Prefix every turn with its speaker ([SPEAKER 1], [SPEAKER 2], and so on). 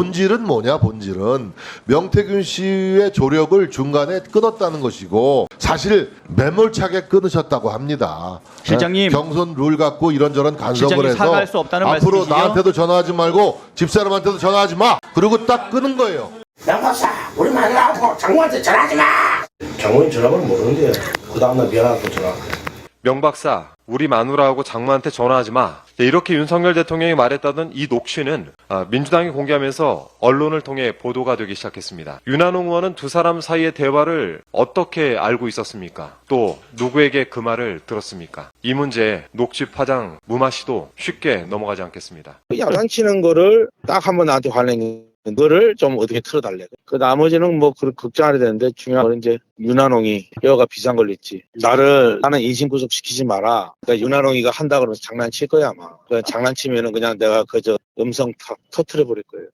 [SPEAKER 1] 본질은 뭐냐 본질은 명태균 씨의 조력을 중간에 끊었다는 것이고 사실 매몰차게 끊으셨다고 합니다.
[SPEAKER 2] 실장님.
[SPEAKER 1] 예? 경선 룰 갖고 이런저런 간섭을 해서
[SPEAKER 2] 사과할 수 없다는
[SPEAKER 1] 앞으로
[SPEAKER 2] 말씀이시죠?
[SPEAKER 1] 나한테도 전화하지 말고 집사람한테도 전화하지 마. 그리고 딱 끊은 거예요.
[SPEAKER 3] 양 박사 우리 마누라하고 장모한테 전화하지 마 장모님 전화번호 모르는데 그 다음날 미안하다고 전화
[SPEAKER 4] 명 박사, 우리 마누라하고 장모한테 전화하지 마. 네, 이렇게 윤석열 대통령이 말했다던 이 녹취는 아, 민주당이 공개하면서 언론을 통해 보도가 되기 시작했습니다. 윤한홍 의원은 두 사람 사이의 대화를 어떻게 알고 있었습니까? 또 누구에게 그 말을 들었습니까? 이 문제 녹취 파장 무마시도 쉽게 넘어가지 않겠습니다.
[SPEAKER 5] 그 야단치는 거를 딱 한번 나한테 화내는 거를 좀 어떻게 틀어달래. 그 나머지는 뭐 그런 걱정 안 해도 되는데 중요한 건 이제 윤한홍이 뼈가 비상 걸렸지. 나를 나는 인신 구속 시키지 마라. 그러니까 윤한홍이가 한다 그러면 장난칠 거야 아마. 그러니까 장난치면은 그냥 내가 그저 음성 다 터트려 버릴 거예요.